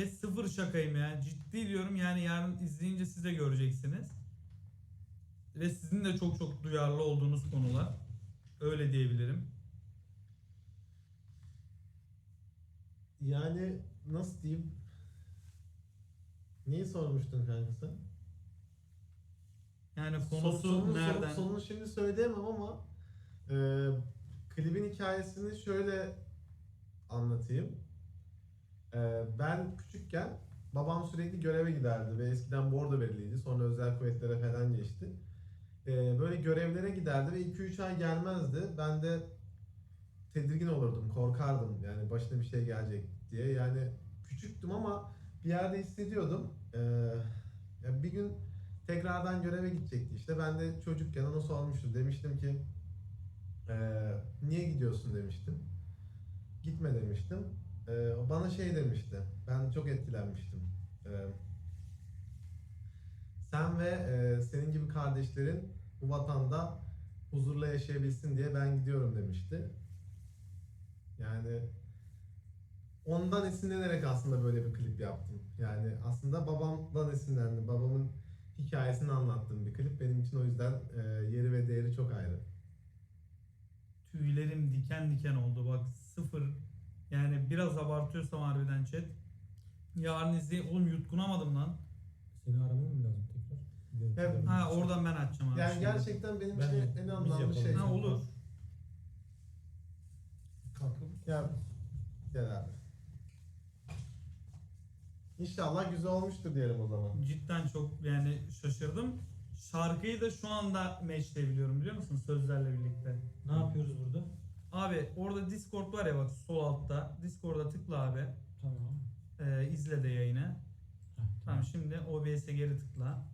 Chat sıfır şakayım ya. Ciddi diyorum yani yarın izleyince siz de göreceksiniz. Ve sizin de çok çok duyarlı olduğunuz konular. Öyle diyebilirim. Yani nasıl diyeyim? Neyi sormuştun kanka sen? Yani Son- konusu sonunu, nereden? son- sonunu şimdi söyleyemem ama e, klibin hikayesini şöyle anlatayım. E, ben küçükken babam sürekli göreve giderdi ve eskiden bordo veriliydi. Sonra özel kuvvetlere falan geçti. E, böyle görevlere giderdi ve 2-3 ay gelmezdi. Ben de tedirgin olurdum, korkardım yani başına bir şey gelecek diye. Yani küçüktüm ama bir yerde hissediyordum. E, ya bir gün tekrardan göreve gidecekti işte. Ben de çocukken ona sormuştum. Demiştim ki "Ee, niye gidiyorsun demiştim. Gitme demiştim. Ee, bana şey demişti. Ben çok etkilenmiştim. Ee, sen ve e, senin gibi kardeşlerin bu vatanda huzurla yaşayabilsin diye ben gidiyorum demişti. Yani ondan esinlenerek aslında böyle bir klip yaptım. Yani aslında babamdan esinlendim. Babamın hikayesini anlattığım bir klip. Benim için o yüzden e, yeri ve değeri çok ayrı. Tüylerim diken diken oldu bak biraz abartıyorsam harbiden chat. Yarın izleyeyim. Oğlum yutkunamadım lan. Seni aramam mı lazım tekrar? Görüntülerini- Ha oradan ben açacağım abi. Yani şimdi. gerçekten benim Ben için de- en anlamlı yapalım. şey. Ha, olur. Kalkıp Ya gel abi. İnşallah güzel olmuştur diyelim o zaman. Cidden çok yani şaşırdım. Şarkıyı da şu anda matchleyebiliyorum biliyor musun sözlerle birlikte. ne yapıyoruz burada? Abi orada Discord var ya bak sol altta. Discord'a tıkla abi. Tamam. Ee, izle de yayını. Heh, Tamam şimdi OBS'e geri tıkla.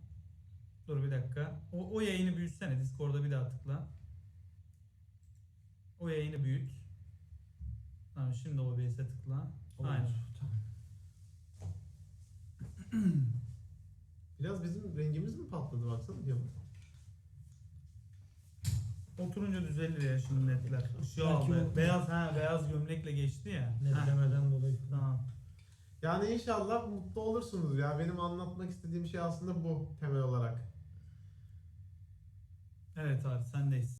Dur bir dakika. O, o yayını büyütsene. Discord'a bir daha tıkla. O yayını büyüt. Tamam şimdi OBS'e tıkla. Olur. Aynen. Tamam. Biraz bizim rengimiz mi patladı baksana diyor. Oturunca düzelir ya şimdi netler. Işığı Belki aldı. o- Beyaz ha beyaz gömlekle geçti ya. Ne Ha, demeden dolayı. Tamam. Yani inşallah mutlu olursunuz ya. Benim anlatmak istediğim şey aslında bu temel olarak. Evet abi sendeyiz.